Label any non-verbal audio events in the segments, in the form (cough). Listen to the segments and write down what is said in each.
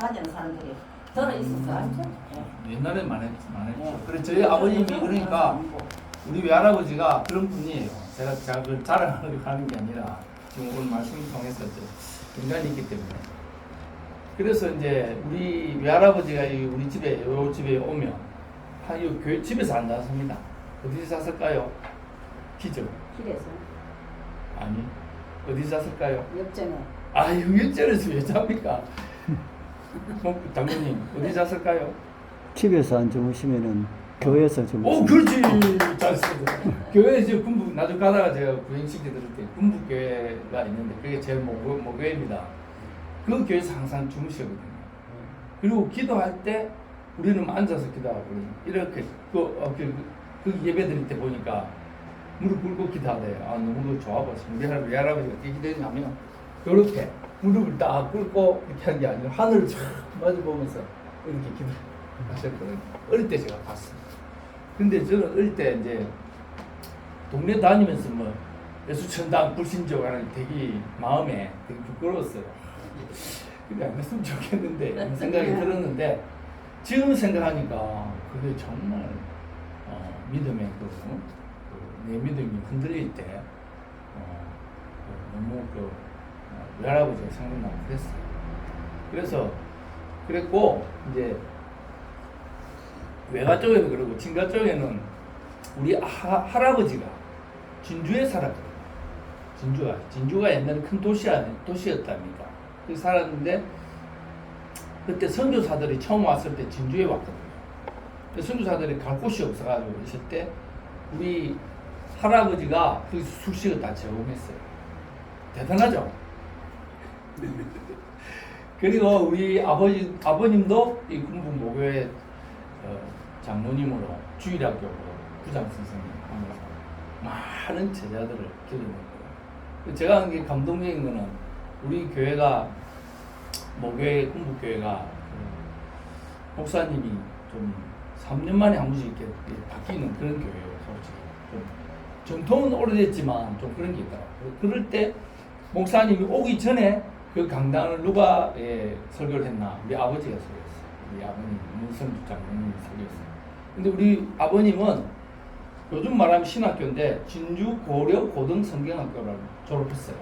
다니는 사람들이 들어 있었어 알죠? 옛날엔 많았, 많았죠. 네. 그래 저희 아버님이 그러니까 우리 외할아버지가 그런 분이에요. 제가 제가 그걸 자랑하려고 하는 게 아니라 지금 오늘 말씀을 통해서 인간이 있기 때문에. 그래서 이제 우리 외할아버지가 이 우리 집에 요 집에 오면 한이 교회 집에서 안 나섭니다. 어디서 잤을까요? 기죠? 길에서 아니 어디서 잤을까요? 옆전에 아 육일절에서 왜 잡니까? 어, 장모님 어디 잤을까요? 집에서 안 주무시면은 교회에서 오 주무시면 그렇지 잘했습니다. 교회 이제 군부 나중 가다가 제가 구행시켜 드릴 때 군부 교회가 있는데 그게 제 모교, 모교회입니다. 그 교회에서 항상 주무시거든요. 그리고 기도할 때 우리는 앉아서 기도하거든요. 이렇게 그, 어, 그, 그 예배 드릴 때 보니까 무릎 꿇고 기도하래요. 아 너무 좋아. 우리 할아버지, 우리 할아버지가 어떻게 기도했냐면 이렇게 무릎을 딱 꿇고 이렇게 한 게 아니라 하늘을 쫙 마주 보면서 이렇게 기도하셨거든요. 어릴 때 제가 봤어요. 근데 저는 어릴 때 이제 동네 다니면서 뭐 예수천당 불신족 하는 되게 마음에 되게 부끄러웠어요. 근데 안 했으면 좋겠는데 생각이 들었는데 지금 생각하니까 그게 정말 어, 믿음의 그, 어? 그, 내 믿음이 흔들릴 때 어, 그 너무 그 어, 외할아버지가 생각나고 그랬어요. 그래서 그랬고 이제 외가 쪽에도 그러고 친가 쪽에는 우리 하, 할아버지가 진주에 살았거든요. 진주가 진주가 옛날에 큰 도시 안 도시였답니다. 그 살았는데 그때 선교사들이 처음 왔을 때 진주에 왔거든요. 선교사들이 갈 곳이 없어가지고 있을 때 우리 할아버지가 그 술식을 다 제공했어요. 대단하죠? (laughs) 그리고 우리 아버지 아버님도 이 군부 모교회 어, 장로님으로 주일학교 부장 선생님 하면서 많은 제자들을 길러냈고요. 제가 한 게 감동적인 거는 우리 교회가 모교회 군부교회가 그 목사님이 좀 3년 만에 한 번씩 이렇게 바뀌는 그런 교회예요, 솔직히. 좀 전통은 오래됐지만 좀 그런 게 있더라고요. 그럴 때 목사님이 오기 전에 그 강단을 누가 예, 설교를 했나? 우리 아버지가 설교했어요. 우리 아버님 문성주 장로님이 설교했어요. 근데 우리 아버님은 요즘 말하면 신학교인데 진주 고려 고등 성경학교를 졸업했어요.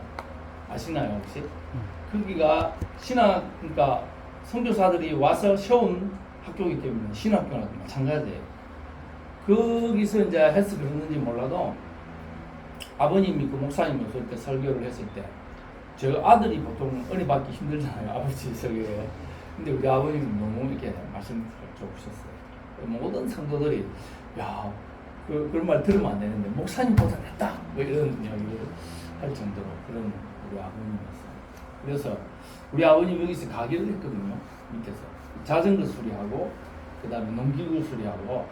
아시나요 혹시? 거기가 신학 그러니까 선교사들이 와서 세운 학교이기 때문에 신학교나 마찬가지예요. 거기서 이제 해서 그러는지 몰라도 아버님이 그 목사님이 없을 때 설교를 했을 때 저 아들이 보통 은혜 받기 힘들잖아요. 아버지 설교에. 근데 우리 아버님은 너무 이렇게 말씀 좋으셨어요. 모든 성도들이 야, 그, 그런 말 들으면 안 되는데 목사님보다 낫다. 뭐 이런 이야기를 할 정도로 그런 우리 아버님이었어요. 그래서 우리 아버님 여기서 가게를 했거든요. 밑에서 자전거 수리하고 그 다음에 농기구 수리하고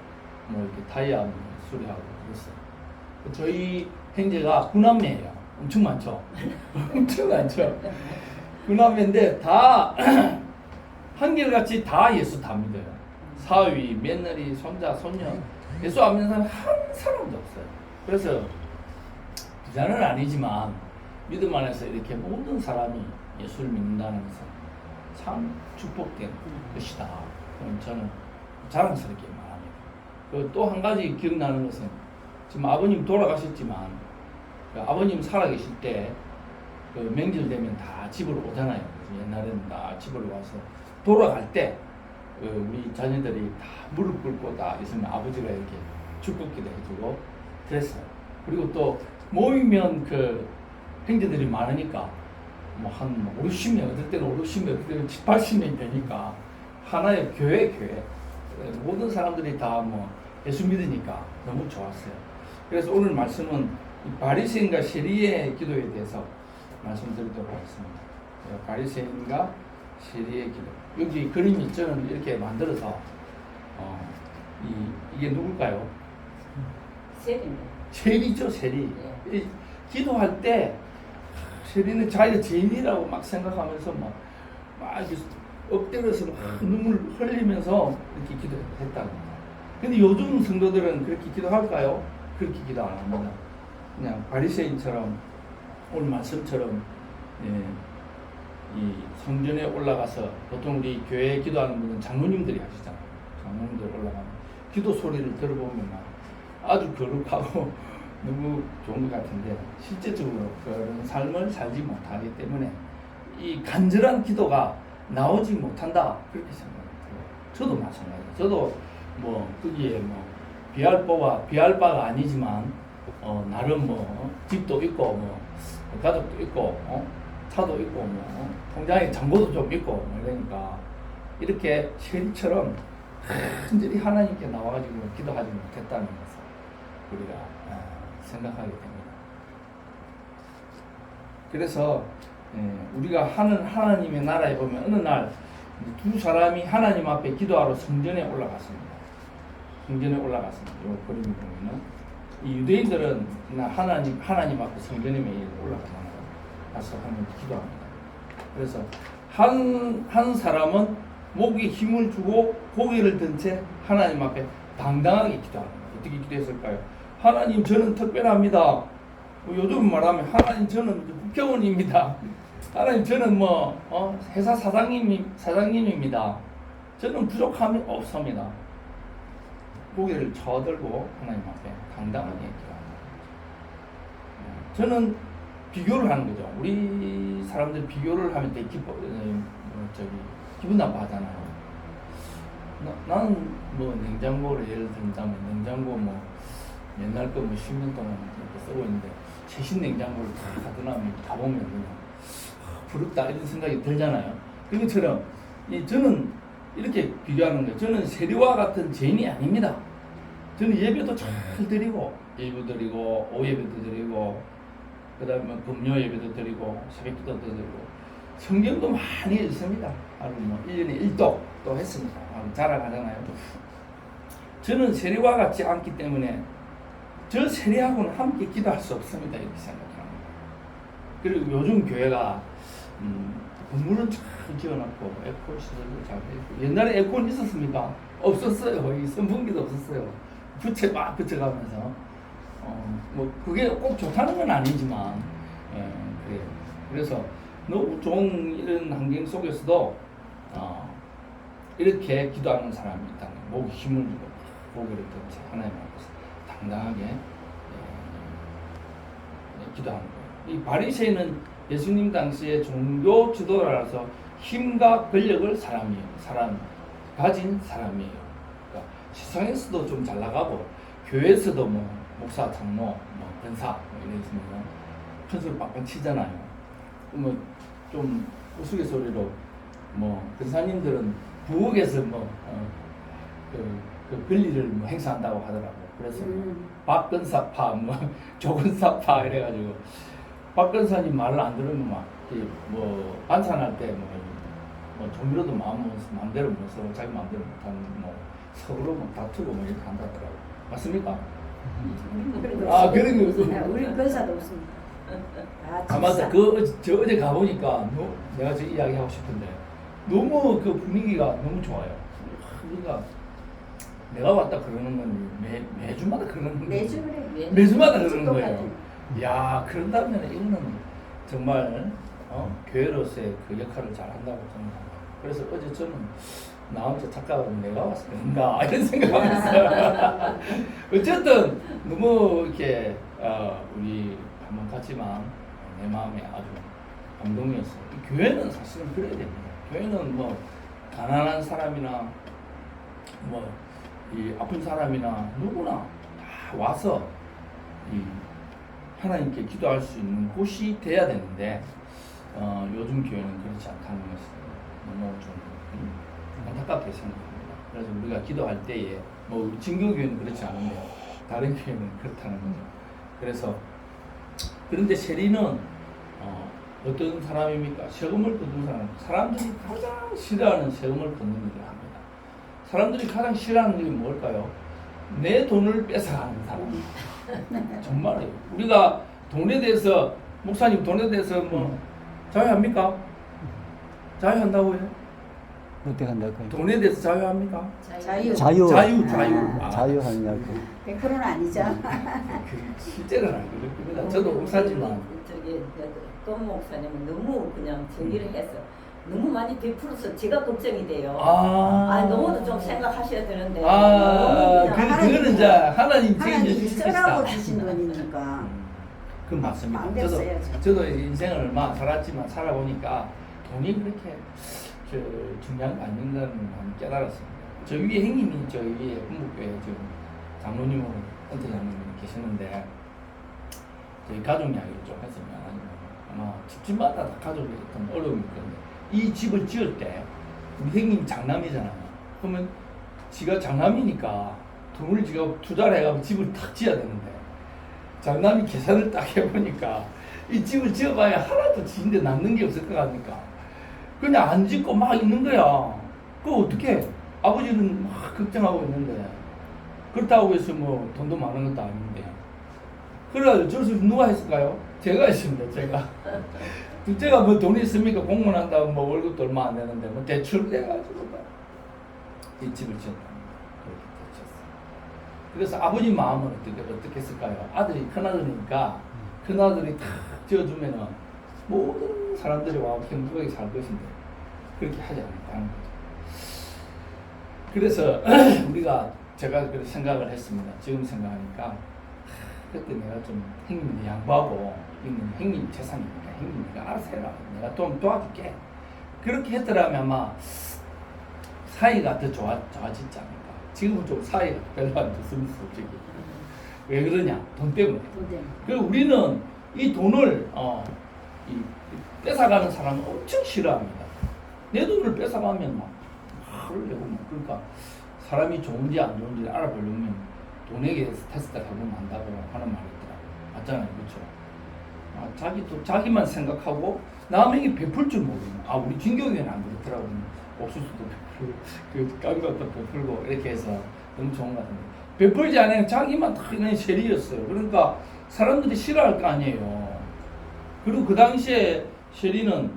뭐 이렇게 타이어 수리하고 그랬어요. 저희 형제가 구남매예요. 엄청 많죠. (laughs) 엄청 많죠. 구남매인데 다 (clears throat) 한결같이 다 예수 다 믿어요. 사위, 며느리, 손자, 손녀 예수 안 믿는 사람 한 사람도 없어요. 그래서 부자는 아니지만 믿음 안에서 이렇게 모든 사람이 예수를 믿는다는 것은 참 축복된 것이다. 그럼 저는 자랑스럽게 말합니다. 그또한 가지 기억나는 것은 지금 아버님 돌아가셨지만 그 아버님 살아계실 때그 명절 되면 다 집으로 오잖아요. 옛날에는 다 집으로 와서 돌아갈 때 그 우리 자녀들이 다 무릎 꿇고 다 있으면 아버지가 이렇게 축복기도 해주고 그랬어요. 그리고 또 모이면 그 형제들이 많으니까 뭐한 5, 60명, 어떨 때는 5, 60명, 어떨 때는 7, 80명이 되니까 하나의 교회, 교회. 모든 사람들이 다 뭐 예수 믿으니까 너무 좋았어요. 그래서 오늘 말씀은 이 바리새인과 세리의 기도에 대해서 말씀드리도록 하겠습니다. 네, 바리새인과 세리의 기도. 여기 그림이 저는 이렇게 만들어서 어, 이, 이게 누굴까요? 세리입니다. 세리죠, 세리. 이 기도할 때 세리는 자기가 죄인이라고 막 생각하면서 막, 막 엎드려서 막 눈물 흘리면서 이렇게 기도했다는 거예요. 근데 요즘 성도들은 그렇게 기도할까요? 그렇게 기도 안 합니다. 그냥 바리새인처럼 오늘 말씀처럼 예, 이 성전에 올라가서 보통 우리 교회 기도하는 분은 장로님들이 하시잖아요. 장로님들 올라가면 기도 소리를 들어보면 막 아주 거룩하고 (laughs) 너무 좋은 것 같은데 실제적으로 그런 삶을 살지 못하기 때문에 이 간절한 기도가 나오지 못한다 그렇게 생각해요. 저도 마찬가지예요. 저도 뭐 거기에 뭐 비할 바와 비할 바가 아니지만 어, 나름 뭐 집도 있고 뭐 가족도 있고 어? 차도 있고 뭐 어? 통장에 잔고도 좀 있고 뭐 이러니까 이렇게 쉐리처럼 간절히 하나님께 나와가지고 기도하지 못했다는 것을 우리가 아, 생각하게 됩니다. 그래서 예, 우리가 하는 하나님의 나라에 보면 어느 날 두 사람이 하나님 앞에 기도하러 성전에 올라갔습니다. 성전에 올라갔습니다. 요 그림을 보면은 이 유대인들은 나 하나님 하나님 앞에 매일 올라가잖아요. 가서 하나님 기도합니다. 그래서 한 한 사람은 목에 힘을 주고 고개를 든 채 하나님 앞에 당당하게 기도합니다. 어떻게 기도했을까요? 하나님 저는 특별합니다. 뭐 요즘 말하면 하나님 저는 국회의원입니다. (laughs) 하나님 저는 뭐 어, 회사 사장님 사장님입니다. 저는 부족함이 없습니다. 고개를 쳐들고 하나님 앞에 당당하게 기도합니다. 어, 저는 비교를 하는 거죠. 우리 사람들 비교를 하면 되게 기뻐, 어, 뭐 저기 기분 나빠하잖아요. 나, 나는 뭐 냉장고를 예를 들자면 냉장고 뭐 옛날 거뭐 10년 동안 이렇게 쓰고 있는데 최신 냉장고를 다 가져나면 가보면 그냥 아, 부럽다 이런 생각이 들잖아요. 그것처럼 이 저는 이렇게 비교하는 거예요. 저는 세리와 같은 죄인이 아닙니다. 저는 예배도 잘 드리고 예배 드리고 오예배도 드리고 그다음에 금요 예배도 드리고 새벽기도도 드리고 성경도 많이 읽습니다. 하루 뭐 1년에 1독 또 했습니다. 하루 자랑하잖아요. 저는 세리와 같지 않기 때문에 저 세리하고는 함께 기도할 수 없습니다. 이렇게 생각합니다. 그리고 요즘 교회가 음, 건물은 잘 지어놨고 에어컨 시설도 잘 해있고 옛날에 에어컨 있었습니까? 없었어요. 이 선풍기도 없었어요. 부채 막 붙여가면서 어, 뭐 그게 꼭 좋다는 건 아니지만 예, 그래요. 그래서 너무 좋은 이런 환경 속에서도 어, 이렇게 기도하는 사람이 있다는. 목에 힘을 주고 고개를 든채 하나님 앞에서 당당하게 예, 예, 기도하는 거예요. 이 바리새인은 예수님 당시에 종교 지도자라서 힘과 권력을 사람이에요. 사람 가진 사람이에요. 그러니까 세상에서도 좀 잘 나가고 교회에서도 뭐 목사, 장로, 뭐 권사 뭐 이런 있으면 큰 소리 빵빵 치잖아요. 그러면 좀 우스갯소리로 뭐 권사님들은 부엌에서 뭐 어, 그, 그 권리를 뭐 행사한다고 하더라고. 그래서 뭐 음. 박근사파, 뭐 조근사파 이래가지고 박근사님 말을 안 들으면 막 뭐 반찬할 때 뭐 뭐 조미료도 마음 마음대로 못 써, 자기 마음대로 못하는 뭐 서로 뭐 다투고 뭐 이렇게 한다더라고. 맞습니까? 아 그런 거 네, 우리 근사도 없습니다. 다아 맞다. 그 저 어제 가보니까 너, 내가 저 이야기 하고 싶은데 너무 그 분위기가 너무 좋아요. 그러니까 내가 왔다 그러는 건 매, 매주마다 그러는 거예요. 매주 그래. 매주마다 그러는. 거예요. 야 그런다면 이거는 정말 어, 교회로서의 그 역할을 잘 한다고 생각합니다. 그래서 어제 저는 나 혼자 착각하고 내가 그런가 (laughs) 이런 생각을 했어요. (laughs) 어쨌든 너무 이렇게 어, 우리 한번 갔지만 내 마음에 아주 감동이었어요. 이 교회는 사실은 그래야 됩니다. 교회는 뭐 가난한 사람이나 뭐 이 아픈 사람이나 누구나 다 와서 이 하나님께 기도할 수 있는 곳이 돼야 되는데 어, 요즘 교회는 그렇지 않다는 것을 너무 좀 음, 안타깝게 생각합니다. 그래서 우리가 기도할 때에 뭐 우리 진교 교회는 그렇지 않은데 다른 교회는 그렇다는 거죠. 그래서 그런데 세리는 어, 어떤 사람입니까? 세금을 걷는 사람. 사람들이 가장 싫어하는 세금을 걷는 일을 합니다. 사람들이 가장 싫어하는 일이 뭘까요? 내 돈을 뺏어가는 사람. (laughs) 정말이에요. 우리가 돈에 대해서 목사님 돈에 대해서 뭐 자유합니까? 자유한다고 해요? 어떻게 한다고요? 돈에 대해서 자유합니까? 자유. 자유. 자유, 자유. 아. 자유하냐고. 100%는 아니죠. 그 실제는 안 그렇습니다. 저도 목사지만 저기 돈 목사님은 너무 그냥 정리를 해서 너무 많이 베풀어서 제가 걱정이 돼요. 아, 아, 너무도 좀 생각하셔야 되는데. 아, 너무 그 그냥 그거는 이제 하나님 책임져 하나님이 주시겠다. 쓰라고 주신 돈이니까. 그 맞습니다. 안 저도 됐어요, 저도 인생을 얼마 살았지만 살아보니까 돈이 그렇게 저 중요한 게 아닌가는 많이 깨달았습니다. 저 위에 형님이 저 위에 군북교회 지금 장로님으로 은퇴 장로님 계시는데 저희 가족 이야기를 좀 했으면 아마 집집마다 다 가족이 어떤 어려움이 있는데 이 집을 지을 때 우리 형님 장남이잖아요. 그러면 지가 장남이니까 돈을 지가 투자를 해가지고 집을 탁 지어야 되는데 장남이 계산을 딱 해보니까 이 집을 지어봐야 하나도 지인데 남는 게 없을 것 같으니까 그냥 안 짓고 막 있는 거야. 그거 어떻게? 아버지는 막 걱정하고 있는데 그렇다고 해서 뭐 돈도 많은 것도 아닌데 그래 저수 누가 했을까요? 제가 했습니다. 제가 (laughs) 둘째가 뭐 돈이 있습니까? 공무원 한다고 뭐 월급도 얼마 안 되는데 뭐 대출 내가지고 이 집을 지었다. 그렇게 지었어요. 그래서 아버지 마음은 어떻게 어떻게 했을까요? 아들이 큰 아들이니까 큰 아들이 탁 지어주면은 모든 사람들이 와 행복하게 살 것인데 그렇게 하지 않았다는 거죠. 그래서 (clears throat) 우리가 제가 그렇게 생각을 했습니다. 지금 생각하니까 하, 그때 내가 좀 형님한테 양보하고 형님 형님 재산이니까 형님 네가 알아서 해라. 내가 좀 도와줄게. 그렇게 했더라면 아마 사이가 더 좋아, 좋아지지 않을까. 지금은 좀 사이가 별로 안 좋습니다, 솔직히. 왜 그러냐? 돈 때문에. 돈 때문에. 그 우리는 이 돈을 어, 이 뺏어가는 사람은 엄청 싫어합니다. 내 돈을 뺏어가면 막 내고 막 그러니까 사람이 좋은지 안 좋은지 알아보려면 돈에게 테스트를 해보면 안다고 하는 말이 있더라고요. 맞잖아요, 그렇죠? 아, 자기도 자기만 생각하고 남에게 베풀 줄 모르는. 아 우리 진경이는 안 그렇더라고요. 옥수수도 베풀고 (laughs) 그 깐것도 베풀고 이렇게 해서 너무 좋은 것 같은데 베풀지 않으면 자기만 다 그냥 쉐리였어요. 그러니까 사람들이 싫어할 거 아니에요. 그리고 그 당시에 쉐리는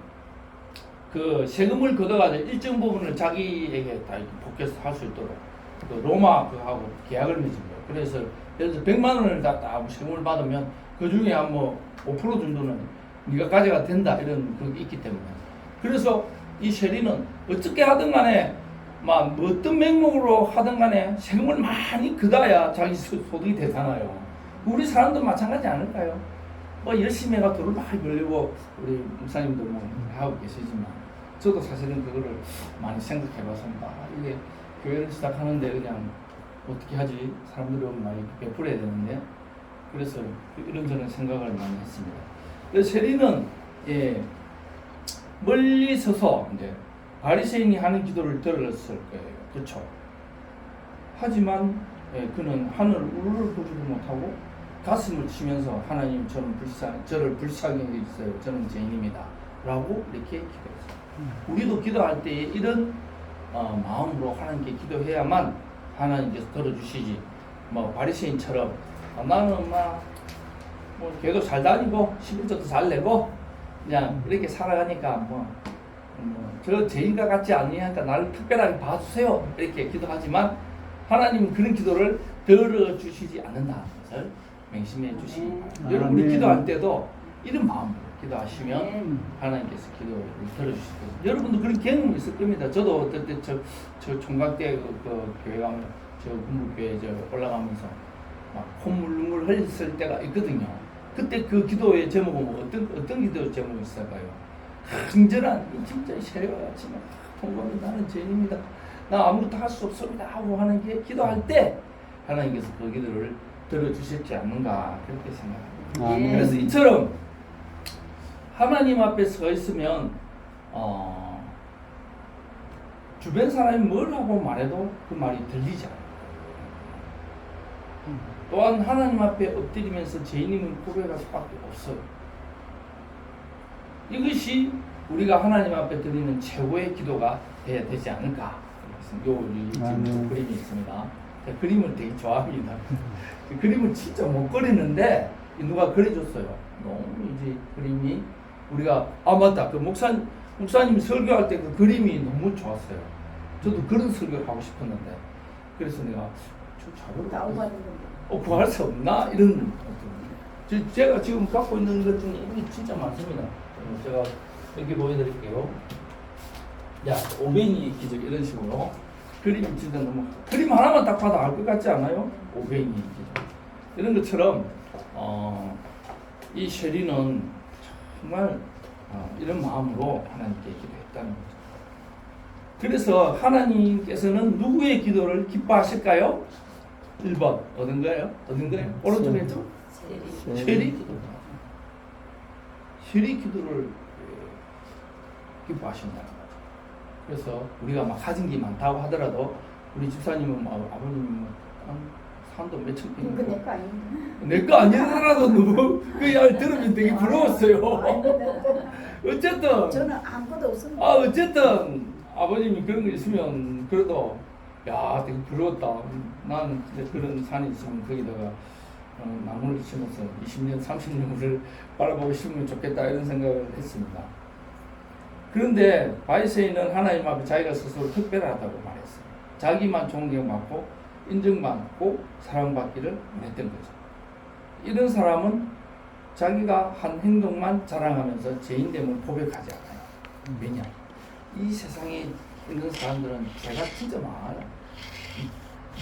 그 세금을 걷어가지고 일정 부분을 자기에게 다 복귀해서 할 수 있도록 그 로마 그하고 계약을 맺은. 그래서 예를 들어 100만 원을 다, 다 세금을 받으면 그 중에 한 뭐 5% 정도는 네가 가져가 된다 이런 그게 있기 때문에 그래서 이 쉐리는 어떻게 하든 간에 막 어떤 명목으로 하든 간에 세금을 많이 걷어야 자기 소- 소득이 되잖아요. 우리 사람도 마찬가지 아닐까요? 뭐 열심히 해가 돈을 많이 벌리고 우리 목사님도 뭐 하고 계시지만 저도 사실은 그거를 많이 생각해 봤습니다. 아, 이게 교회를 시작하는데 그냥 어떻게 하지? 사람들이 오면 많이 베풀어야 되는데 그래서 이런저런 생각을 많이 했습니다. 그래서 세리는 예, 멀리 서서 이제 바리새인이 하는 기도를 들었을 거예요. 그렇죠? 하지만 예, 그는 하늘을 우르르 보지도 못하고 가슴을 치면서 하나님 저는 불쌍 저를 불쌍히 여기주세요. 저는 죄인입니다. 라고 이렇게 기도했어요. 우리도 기도할 때 이런 어, 마음으로 하나님께 기도해야만 하나님께서 들어주시지. 뭐 바리새인처럼 아, 나는 막 뭐 걔도 잘 다니고 11조도 잘 내고 그냥 이렇게 살아가니까 뭐, 뭐저 죄인과 같지 않으니까 나를 특별하게 봐주세요 이렇게 기도하지만 하나님은 그런 기도를 들어주시지 않는다는 것을 맹심해 주시기 바랍니다. 아멘. 여러분이 기도할 때도 이런 마음으로 기도하시면 아멘. 하나님께서 기도를 들어주실 거예요. 여러분도 그런 경험이 있을 겁니다. 저도 어떨 때 저, 저 총각 때그 그 교회 가면 저 군부교회 저 올라가면서 막 콧물 눈물 흘렸을 때가 있거든요. 그때 그 기도의 제목은 뭐 어떤 어떤 기도 제목이 있을까요? 간절한 이 진짜 같이 막 통곡하면 나는 죄인입니다. 나 아무것도 할 수 없습니다 하고 하는 게 기도할 때 하나님께서 그 기도를 들어주실지 않는가 그렇게 생각합니다. 아멘. 그래서 이처럼 하나님 앞에 서 있으면 어, 주변 사람이 뭘 하고 말해도 그 말이 들리지 않아요. 또한 하나님 앞에 엎드리면서 죄인임을 고백할 수밖에 없어요. 이것이 우리가 하나님 앞에 드리는 최고의 기도가 돼야 되지 않을까. 요 지금. 그림이 있습니다. 그림을 되게 좋아합니다. (laughs) 그 그림을 진짜 못 그리는데 누가 그려줬어요. 너무 이제 그림이 우리가 아 맞다 그 목사 목사님 설교할 때 그 그림이 너무 좋았어요. 저도 그런 설교를 하고 싶었는데 그래서 내가 저 자료를 나오고. 어, 구할 수 없나 이런 제- 제가 지금 갖고 있는 것 중에 이게 진짜 많습니다. 어, 제가 여기 보여드릴게요. 야, 오뱅이 기적 이런 식으로 그림 진짜 너무 그림 하나만 딱 봐도 알 것 같지 않아요? 오뱅이 기적 이런 것처럼 어, 이 쉐리는 정말 어, 이런 마음으로 하나님께 기도했다는 거죠. 그래서 하나님께서는 누구의 기도를 기뻐하실까요? 1번 얻은 거예요? 얻은 거예요? 오른쪽에 죠 세리. 기도다. 쉐리 기도를 예, 기뻐하신다는 거죠. 그래서 우리가 막 가진 게 많다고 하더라도 우리 집사님은 뭐 아버님은 한 산도 몇천 그거 평이고 내거 아닌가? 내거 아니더라도 너무 그야 들으면 되게 부러웠어요. 어쨌든 저는 아무것도 없습니다. 아 어쨌든 아버님이 그런 거 있으면 그래도 야 되게 부러웠다. 난 진짜 그런 산이 있으면 거기다가 어, 나무를 심어서 20년, 30년을 바라보고 싶으면 좋겠다 이런 생각을 했습니다. 그런데 바이세이는 하나님 앞에 자기가 스스로 특별하다고 말했어요. 자기만 존경받고 인정받고 사랑받기를 원했던 거죠. 이런 사람은 자기가 한 행동만 자랑하면서 죄인됨을 고백하지 않아요. 왜냐? 이 세상에 있는 사람들은 죄가 진짜 많아요.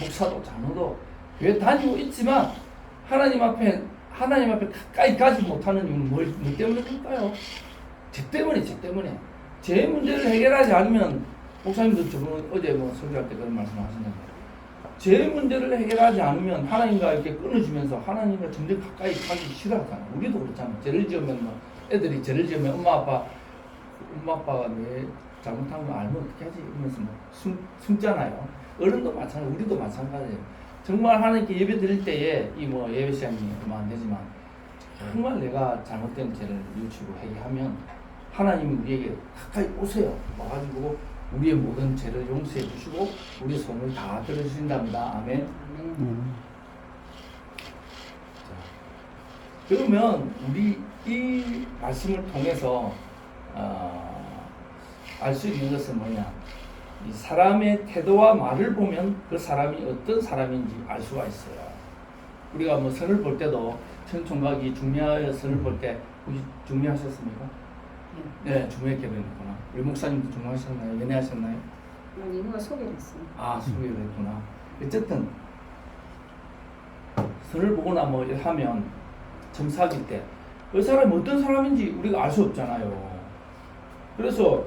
목사도 장로도 교회 다니고 있지만 하나님 앞에 하나님 앞에 가까이 가지 못하는 이유는 뭘, 뭐 때문일까요? 죄 때문에 죄 때문에 죄 문제를 해결하지 않으면 목사님도 저번 어제 뭐 설교할 때 그런 말씀하셨는데 죄 문제를 해결하지 않으면 하나님과 이렇게 끊어지면서 하나님과 점점 가까이 가기 싫어하잖아. 우리도 그렇잖아. 죄를 지으면 뭐 애들이 죄를 지으면 엄마 아빠 엄마 아빠가 내 잘못한 거 알면 어떻게 하지? 이러면서 뭐 숨, 숨잖아요. 어른도 마찬가지, 우리도 마찬가지예요. 정말 하나님께 예배 드릴 때에 이 뭐 예배 시간이 얼마 안 되지만 정말 내가 잘못된 죄를 뉘우치고 회개하면 하나님이 우리에게 가까이 오세요. 와가지고 우리의 모든 죄를 용서해 주시고 우리 손을 다 들어주신답니다. 아멘. 음. 그러면 우리 이 말씀을 통해서 어, 알수 있는 것은 뭐냐? 이 사람의 태도와 말을 보면 그 사람이 어떤 사람인지 알 수가 있어요. 우리가 뭐 선을 볼 때도 천 총각이 중매하여 선을 볼 때 혹시 중매하셨습니까? 네, 중매 결혼했구나. 우리 목사님도 중매하셨나요? 연애하셨나요? 이모가 소개를 했어요. 아, 소개를 했구나. 어쨌든 선을 보거나 뭐 하면 점사기 때 그 사람이 어떤 사람인지 우리가 알 수 없잖아요. 그래서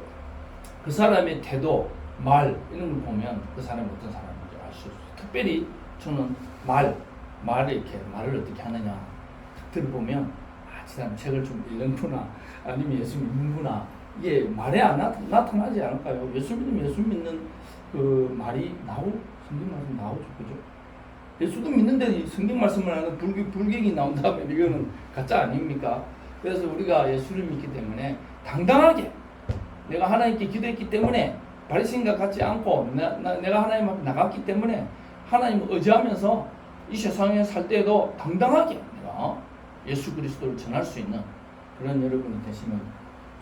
그 사람의 태도, 말 이런 걸 보면 그 사람이 어떤 사람인지 알수 있어요. 특별히 저는 말, 말을 이렇게 말을 어떻게 하느냐 아, 저 사람 책을 좀 읽는구나 아니면 예수 믿는구나 이게 말에 안 나, 나타나 지 않을까요? 예수 믿으면 예수 믿는 그 말이 나오 성경 말씀 나오죠, 그죠? 예수도 믿는데 이 성경 말씀을 하는 불교, 불경이 나온 다음에 이거는 가짜 아닙니까? 그래서 우리가 예수를 믿기 때문에 당당하게 내가 하나님께 기도했기 때문에 바리새인과 같지 않고 나, 나, 내가 하나님 앞에 나갔기 때문에 하나님을 의지하면서 이 세상에 살 때에도 당당하게 내가 예수 그리스도를 전할 수 있는 그런 여러분이 되시면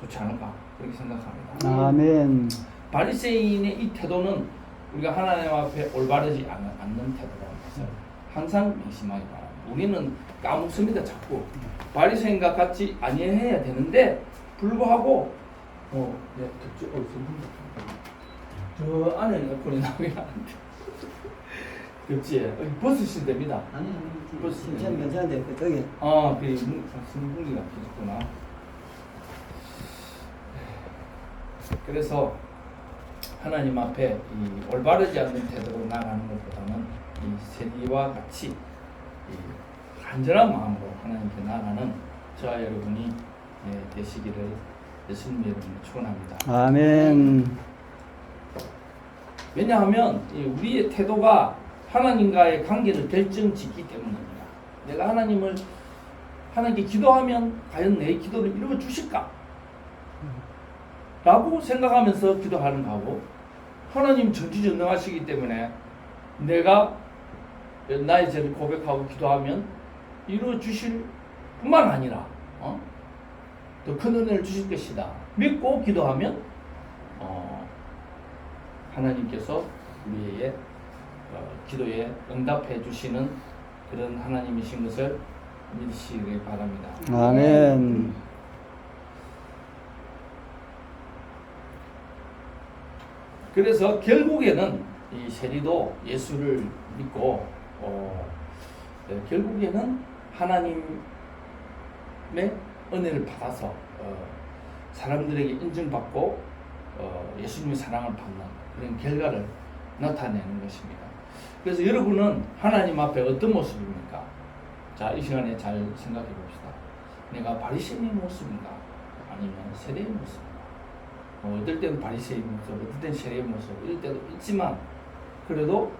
좋지 않을까 그렇게 생각합니다. 아멘. 바리새인의 이 태도는 우리가 하나님 앞에 올바르지 않- 않는 태도라는 것을 항상 명심하기 바랍니다. 우리는 까먹습니다 자꾸 바리새인과 같이 아니해야 되는데 불구하고 어, 네, 덥지? 어, 저 안에 에어컨이 나오긴 하는데 덥지? 어, 벗으시면 됩니다. 아니, 아니, 벌써 진짜 괜찮은데, 그, 저기. 아, 그 승분기가 계셨구나. 그래서 하나님 앞에 이 올바르지 않는 태도로 나가는 것보다는 이 세리와 같이 이 간절한 마음으로 하나님께 나가는 저와 여러분이 예, 되시기를 예수님 이름으로 축원합니다. 아멘. 왜냐하면 이 우리의 태도가 하나님과의 관계를 결정짓기 때문입니다. 내가 하나님을 하나님께 기도하면 과연 내 기도를 이루어 주실까? 라고 생각하면서 기도하는 거고 하나님 전지전능하시기 때문에 내가 나의 죄를 고백하고 기도하면 이루어 주실 뿐만 아니라 어? 더 큰 은혜를 주실 것이다. 믿고 기도하면 어, 하나님께서 우리의 어, 기도에 응답해 주시는 그런 하나님이신 것을 믿으시기 바랍니다. 아멘. 그래서 결국에는 이 세리도 예수를 믿고 어, 네, 결국에는 하나님의 은혜를 받아서 어, 사람들에게 인정받고 어, 예수님의 사랑을 받는 그런 결과를 나타내는 것입니다. 그래서 여러분은 하나님 앞에 어떤 모습입니까? 자, 이 시간에 잘 생각해 봅시다. 내가 바리새인의 모습인가? 아니면 세례의 모습인가? 어, 어떨 때는 바리새인 모습, 어떨 때는 세례의 모습, 이럴 때도 있지만 그래도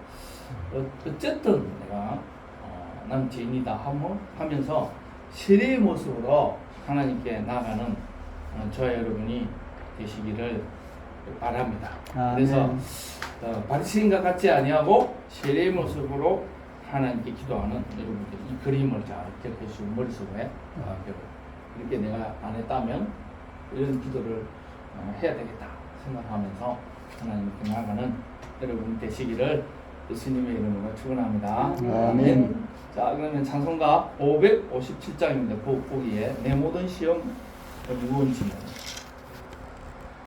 어, 어쨌든 내가 어, 난 죄인이다 하면, 하면서 세례의 모습으로 하나님께 나아가는 어, 저와 여러분이 되시기를 바랍니다. 아멘. 그래서 어, 바리새인과 같지 아니하고 세례의 모습으로 하나님께 기도하는 여러분들 이 그림을 잘 기억해주시고 머릿속에 어. 이렇게 내가 안 했다면 이런 기도를 어, 해야 되겠다 생각하면서 하나님께 나아가는 여러분 되시기를 예수님의 이름으로 축원합니다. 아멘. 자 그러면 찬송가 557장입니다. 보기에 내 모든 시험 무거운 짐을